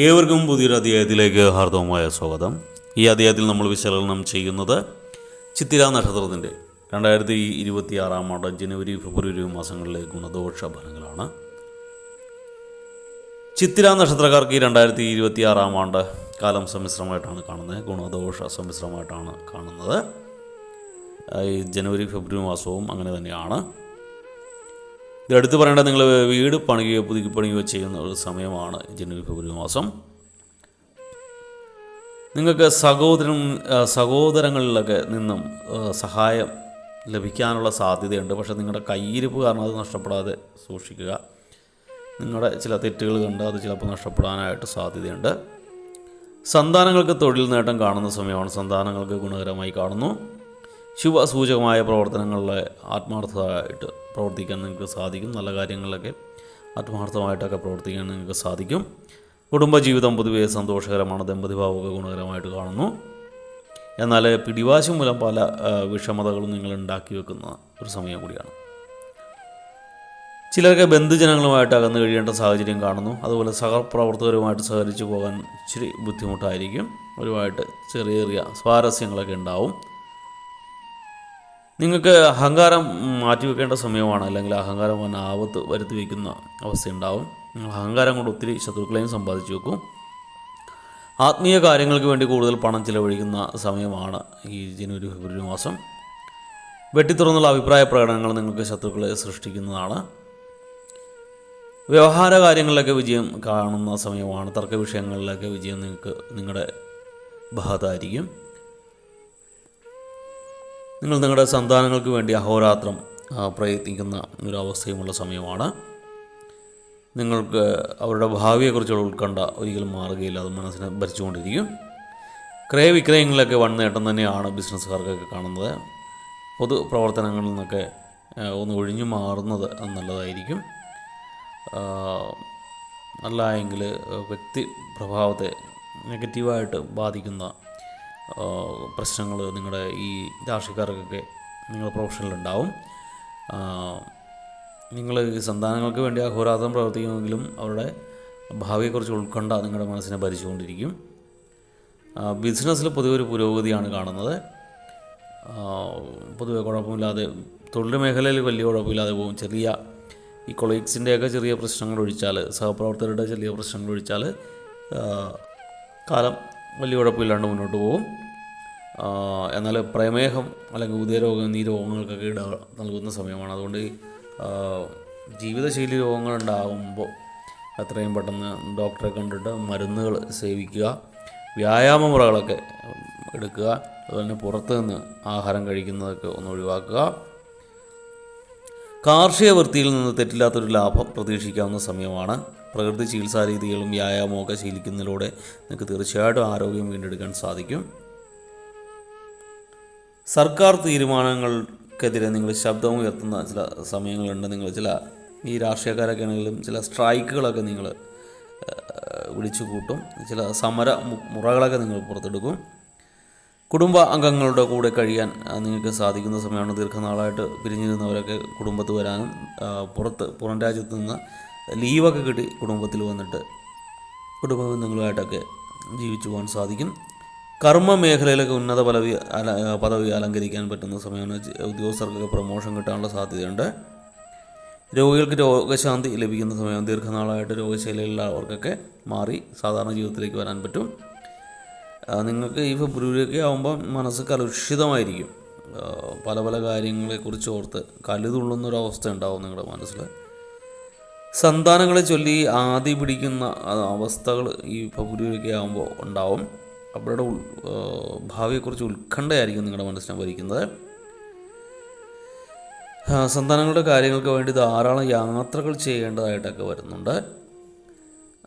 ഏവർക്കും പുതിയൊരു അധ്യായത്തിലേക്ക് ഹാർദവമായ സ്വാഗതം. ഈ അധ്യായത്തിൽ നമ്മൾ വിശകലനം ചെയ്യുന്നത് ചിത്തിര നക്ഷത്രത്തിന്റെ രണ്ടായിരത്തി ഇരുപത്തി ആറാം ആണ്ട് ജനുവരി ഫെബ്രുവരി മാസങ്ങളിലെ ഗുണദോഷ ഫലങ്ങളാണ്. ചിത്തിര നക്ഷത്രക്കാർക്ക് രണ്ടായിരത്തി ഇരുപത്തി ആറാം ആണ്ട് കാലം സമ്മിശ്രമായിട്ടാണ് കാണുന്നത് ഗുണദോഷ സമ്മിശ്രമായിട്ടാണ് കാണുന്നത്. ഈ ജനുവരി ഫെബ്രുവരി മാസവും അങ്ങനെ തന്നെയാണ്. ഇത് എടുത്തു പറയേണ്ടത് നിങ്ങൾ വീട് പണിയുകയോ പുതുക്കി പണിയുകയോ ചെയ്യുന്ന ഒരു സമയമാണ് ജനുവരി ഫെബ്രുവരി മാസം. നിങ്ങൾക്ക് സഹോദരൻ സഹോദരങ്ങളിലൊക്കെ നിന്നും സഹായം ലഭിക്കാനുള്ള സാധ്യതയുണ്ട്. പക്ഷേ നിങ്ങളുടെ കയ്യിരിപ്പ് കാരണം അത് നഷ്ടപ്പെടാതെ സൂക്ഷിക്കുക. നിങ്ങളുടെ ചില തെറ്റുകൾ കണ്ട് അത് ചിലപ്പോൾ നഷ്ടപ്പെടാനായിട്ട് സാധ്യതയുണ്ട്. സന്താനങ്ങൾക്ക് തൊഴിൽ നേട്ടം കാണുന്ന സമയമാണ് സന്താനങ്ങൾക്ക് ഗുണകരമായി കാണുന്നു. ശുഭസൂചകമായ പ്രവർത്തനങ്ങളിൽ ആത്മാർത്ഥമായിട്ട് പ്രവർത്തിക്കാൻ നിങ്ങൾക്ക് സാധിക്കും. നല്ല കാര്യങ്ങളിലൊക്കെ ആത്മാർത്ഥമായിട്ടൊക്കെ പ്രവർത്തിക്കാൻ നിങ്ങൾക്ക് സാധിക്കും. കുടുംബജീവിതം പൊതുവെ സന്തോഷകരമാണ്. ദമ്പതിഭാവമൊക്കെ ഗുണകരമായിട്ട് കാണുന്നു. എന്നാൽ പിടിവാശി മൂലം പല വിഷമതകളും നിങ്ങൾ ഉണ്ടാക്കി വെക്കുന്ന ഒരു സമയം കൂടിയാണ്. ചിലരൊക്കെ ബന്ധുജനങ്ങളുമായിട്ട് അകന്നു കഴിയേണ്ട സാഹചര്യം കാണുന്നു. അതുപോലെ സഹപ്രവർത്തകരുമായിട്ട് സഹകരിച്ചു പോകാൻ ഇച്ചിരി ബുദ്ധിമുട്ടായിരിക്കും. ഒരുമായിട്ട് ചെറിയ ചെറിയ സ്വാരസ്യങ്ങളൊക്കെ ഉണ്ടാവും. നിങ്ങൾക്ക് അഹങ്കാരം മാറ്റിവെക്കേണ്ട സമയമാണ്. അല്ലെങ്കിൽ അഹങ്കാരം വന്ന ആപത്ത് വരുത്തി വയ്ക്കുന്ന അവസ്ഥയുണ്ടാവും അഹങ്കാരം കൊണ്ട് ഒത്തിരി ശത്രുക്കളെയും സമ്പാദിച്ചു വെക്കും. ആത്മീയ കാര്യങ്ങൾക്ക് വേണ്ടി കൂടുതൽ പണം ചിലവഴിക്കുന്ന സമയമാണ് ഈ ജനുവരി ഫെബ്രുവരി മാസം. വെട്ടിത്തുറന്നുള്ള അഭിപ്രായ പ്രകടനങ്ങൾ നിങ്ങൾക്ക് ശത്രുക്കളെ സൃഷ്ടിക്കുന്നതാണ്. വ്യവഹാര കാര്യങ്ങളിലൊക്കെ വിജയം കാണുന്ന സമയമാണ്. തർക്ക വിഷയങ്ങളിലൊക്കെ വിജയം നിങ്ങൾക്ക് നിങ്ങളുടെ ഭാഗത്തായിരിക്കും. നിങ്ങൾ നിങ്ങളുടെ സന്താനങ്ങൾക്ക് വേണ്ടി അഹോരാത്രം പ്രയത്നിക്കുന്ന ഒരു അവസ്ഥയുമുള്ള സമയമാണ്. നിങ്ങൾക്ക് അവരുടെ ഭാവിയെക്കുറിച്ചുള്ള ഉത്കണ്ഠ ഒരിക്കലും മാറുകയില്ല അത് മനസ്സിനെ ഭരിച്ചുകൊണ്ടിരിക്കും. ക്രയവിക്രയങ്ങളിലൊക്കെ വൺ നേട്ടം തന്നെയാണ് ബിസിനസ്സുകാർക്കൊക്കെ കാണുന്നത്. പൊതു പ്രവർത്തനങ്ങളിൽ നിന്നൊക്കെ ഒന്ന് ഒഴിഞ്ഞു മാറുന്നത് നല്ലതായിരിക്കും. അല്ല എങ്കിൽ വ്യക്തി പ്രഭാവത്തെ നെഗറ്റീവായിട്ട് ബാധിക്കുന്ന പ്രശ്നങ്ങൾ നിങ്ങളുടെ ഈ രാഷ്ട്രീയക്കാർക്കൊക്കെ നിങ്ങളുടെ പ്രൊഫഷനിലുണ്ടാവും നിങ്ങൾ സന്താനങ്ങൾക്ക് വേണ്ടി അഹോരാത്രം പ്രവർത്തിക്കുമെങ്കിലും അവരുടെ ഭാവിയെക്കുറിച്ച് ഉൾക്കൊണ്ട നിങ്ങളുടെ മനസ്സിനെ ഭരിച്ചുകൊണ്ടിരിക്കും. ബിസിനസ്സിൽ പൊതുവെ ഒരു പുരോഗതിയാണ് കാണുന്നത്. പൊതുവെ കുഴപ്പമില്ലാതെ തൊഴിൽ മേഖലയിൽ വലിയ കുഴപ്പമില്ലാതെ പോകും. ചെറിയ ഈ കൊളീഗ്സിന്റെയൊക്കെ ചെറിയ പ്രശ്നങ്ങൾ ഒഴിച്ചാൽ സഹപ്രവർത്തകരുടെ ചെറിയ പ്രശ്നങ്ങൾ ഒഴിച്ചാൽ കാലം വലിയ കുഴപ്പമില്ലാണ്ട് മുന്നോട്ട് പോകും എന്നാൽ പ്രമേഹം അല്ലെങ്കിൽ ഉദയരോഗം നീ രോഗങ്ങൾക്കൊക്കെ ഇട നൽകുന്ന സമയമാണ്. അതുകൊണ്ട് ജീവിതശൈലി രോഗങ്ങൾ ഉണ്ടാകുമ്പോൾ എത്രയും പെട്ടെന്ന് ഡോക്ടറെ കണ്ടിട്ട് മരുന്നുകൾ സേവിക്കുക വ്യായാമ മുറകളൊക്കെ എടുക്കുക അതുപോലെ പുറത്ത് നിന്ന് ആഹാരം കഴിക്കുന്നതൊക്കെ ഒന്ന് ഒഴിവാക്കുക. കാർഷിക വൃത്തിയിൽ നിന്ന് തെറ്റില്ലാത്തൊരു ലാഭം പ്രതീക്ഷിക്കാവുന്ന സമയമാണ്. പ്രകൃതി ചികിത്സാ രീതികളും വ്യായാമവും ഒക്കെ ശീലിക്കുന്നതിലൂടെ നിങ്ങൾക്ക് തീർച്ചയായിട്ടും ആരോഗ്യം വീണ്ടെടുക്കാൻ സാധിക്കും. സർക്കാർ തീരുമാനങ്ങൾക്കെതിരെ നിങ്ങൾ ശബ്ദം ഉയർത്തുന്ന ചില സമയങ്ങളുണ്ട്. നിങ്ങൾ ചില ഈ രാഷ്ട്രീയക്കാരൊക്കെ ആണെങ്കിലും ചില സ്ട്രൈക്കുകളൊക്കെ നിങ്ങൾ വിളിച്ചു കൂട്ടും ചില സമര മുറകളൊക്കെ നിങ്ങൾ പുറത്തെടുക്കും. കുടുംബ അംഗങ്ങളുടെ കൂടെ കഴിയാൻ നിങ്ങൾക്ക് സാധിക്കുന്ന സമയമാണ്. ദീർഘനാളായിട്ട് പിരിഞ്ഞിരുന്നവരൊക്കെ കുടുംബത്ത് വരാനും പുറത്ത് പുറം രാജ്യത്ത് നിന്ന് ലീവൊക്കെ കിട്ടി കുടുംബത്തിൽ വന്നിട്ട്. കുടുംബ ബന്ധങ്ങളുമായിട്ടൊക്കെ ജീവിച്ചു പോകാൻ സാധിക്കും. കർമ്മ മേഖലയിലൊക്കെ ഉന്നത പദവി അല പദവി അലങ്കരിക്കാൻ പറ്റുന്ന സമയമാണ് ഉദ്യോഗസ്ഥർക്കൊക്കെ പ്രൊമോഷൻ കിട്ടാനുള്ള സാധ്യതയുണ്ട്. രോഗികൾക്ക് രോഗശാന്തി ലഭിക്കുന്ന സമയം ദീർഘനാളായിട്ട് രോഗശൈലിയുള്ളവർക്കൊക്കെ മാറി സാധാരണ ജീവിതത്തിലേക്ക് വരാൻ പറ്റും. നിങ്ങൾക്ക് ഈ ഫെബ്രുവരിയൊക്കെ ആകുമ്പോൾ മനസ്സ് കലുഷിതമായിരിക്കും. പല പല കാര്യങ്ങളെക്കുറിച്ച് ഓർത്ത് കലുതുള്ളുന്നൊരവസ്ഥ ഉണ്ടാവും നിങ്ങളുടെ മനസ്സിൽ സന്താനങ്ങളെ ചൊല്ലി ആദി പിടിക്കുന്ന അവസ്ഥകൾ ഈ പകുതിയൊക്കെ ആകുമ്പോൾ ഉണ്ടാവും. അവരുടെ ഭാവിയെക്കുറിച്ച് ഉത്കണ്ഠയായിരിക്കും നിങ്ങളുടെ മനസ്സിനെ ഭരിക്കുന്നത്. സന്താനങ്ങളുടെ കാര്യങ്ങൾക്ക് വേണ്ടി ധാരാളം യാത്രകൾ ചെയ്യേണ്ടതായിട്ടൊക്കെ വരുന്നുണ്ട്.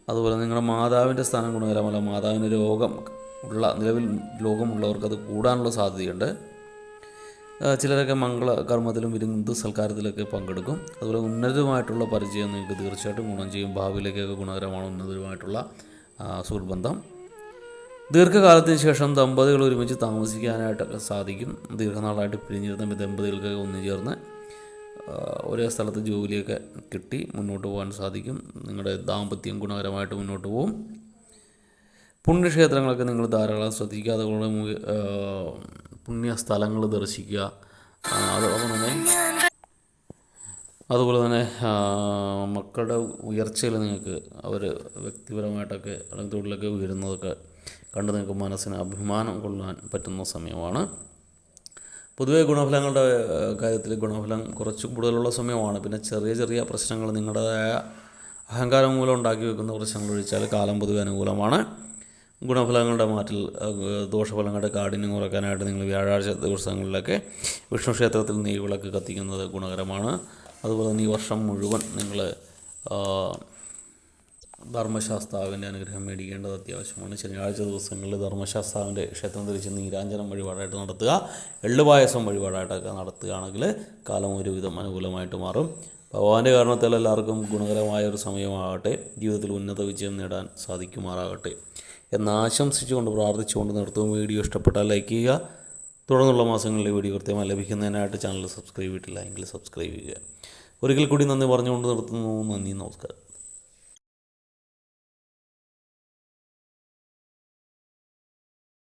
അതുപോലെ നിങ്ങളുടെ മാതാവിന്റെ സ്ഥാനം ഗുണകരമല്ല മാതാവിന്റെ രോഗം ഉള്ള നിലവിൽ രോഗമുള്ളവർക്ക് അത് കൂടാനുള്ള സാധ്യതയുണ്ട്. ചിലരൊക്കെ മംഗള കർമ്മത്തിലും വിരുന്ന് സൽക്കാരത്തിലൊക്കെ പങ്കെടുക്കും. അതുപോലെ ഉന്നതമായിട്ടുള്ള പരിചയം നിങ്ങൾക്ക് തീർച്ചയായിട്ടും ഗുണം ചെയ്യും. ഭാവിയിലേക്കൊക്കെ ഗുണകരമാണ് ഉന്നതമായിട്ടുള്ള ആ, സുഹൃത്ബന്ധം. ദീർഘകാലത്തിന് ശേഷം ദമ്പതികൾ ഒരുമിച്ച് താമസിക്കാനായിട്ടൊക്കെ സാധിക്കും. ദീർഘനാളായിട്ട് പിരിഞ്ഞിരുന്ന ദമ്പതികൾക്കൊക്കെ ഒന്നു ചേർന്ന് ഒരേ സ്ഥലത്ത് ജോലിയൊക്കെ കിട്ടി മുന്നോട്ട് പോകാൻ സാധിക്കും. നിങ്ങളുടെ ദാമ്പത്യം ഗുണകരമായിട്ട് മുന്നോട്ട് പോകും പുണ്യക്ഷേത്രങ്ങളൊക്കെ നിങ്ങൾ ധാരാളം ശ്രദ്ധിക്കുക. ആ, പുണ്യ സ്ഥലങ്ങൾ ദർശിക്കുക. അതോടൊപ്പം തന്നെ. അതുപോലെ തന്നെ മക്കളുടെ ഉയർച്ചയിൽ നിങ്ങൾക്ക് അവർ വ്യക്തിപരമായിട്ടൊക്കെ അല്ലെങ്കിൽ തൊഴിലൊക്കെ ഉയരുന്നതൊക്കെ കണ്ട് നിങ്ങൾക്ക് മനസ്സിന് അഭിമാനം കൊള്ളാൻ പറ്റുന്ന സമയമാണ്. പൊതുവേ ഗുണഫലങ്ങളുടെ കാര്യത്തിൽ ഗുണഫലം കുറച്ച് കൂടുതലുള്ള സമയമാണ്. പിന്നെ ചെറിയ ചെറിയ പ്രശ്നങ്ങൾ നിങ്ങളുടേതായ അഹങ്കാരം മൂലം ഉണ്ടാക്കി വെക്കുന്ന പ്രശ്നങ്ങൾ ഒഴിച്ചാൽ കാലം പൊതുവെ അനുകൂലമാണ്. ഗുണഫലങ്ങളുടെ മാറ്റിൽ ദോഷഫലങ്ങളുടെ കാഠിന്യം കുറയ്ക്കാനായിട്ട് നിങ്ങൾ വ്യാഴാഴ്ച ദിവസങ്ങളിലൊക്കെ വിഷ്ണു ക്ഷേത്രത്തിൽ നെയ്വിളക്ക് കത്തിക്കുന്നത് ഗുണകരമാണ്. അതുപോലെ തന്നെ ഈ വർഷം മുഴുവൻ നിങ്ങൾ ധർമ്മശാസ്താവിന്റെ അനുഗ്രഹം മേടിക്കേണ്ടത് അത്യാവശ്യമാണ്. ശനിയാഴ്ച ദിവസങ്ങളിൽ ധർമ്മശാസ്താവിന്റെ ക്ഷേത്രം തിരിച്ച് നീരാഞ്ജനം വഴിപാടായിട്ട് നടത്തുക എള്ളുപായസം വഴിപാടായിട്ടൊക്കെ നടത്തുകയാണെങ്കിൽ കാലം ഒരുവിധം അനുകൂലമായിട്ട് മാറും. ഭഗവാന്റെ കാരണത്താൽ എല്ലാവർക്കും ഗുണകരമായ ഒരു സമയമാകട്ടെ. ജീവിതത്തിൽ ഉന്നത വിജയം നേടാൻ സാധിക്കുമാറാകട്ടെ. എന്ന് ആശംസിച്ചുകൊണ്ട് പ്രാർത്ഥിച്ചുകൊണ്ട് നിർത്തും. വീഡിയോ ഇഷ്ടപ്പെട്ടാൽ ലൈക്ക് ചെയ്യുക. തുടർന്നുള്ള മാസങ്ങളിൽ വീഡിയോ കൃത്യമായി ലഭിക്കുന്നതിനായിട്ട് ചാനൽ സബ്സ്ക്രൈബ് ചെയ്തിട്ടില്ല എങ്കിൽ സബ്സ്ക്രൈബ് ചെയ്യുക. ഒരിക്കൽ കൂടി നന്ദി പറഞ്ഞുകൊണ്ട് നിർത്തുന്നു. നന്ദി നമസ്കാരം.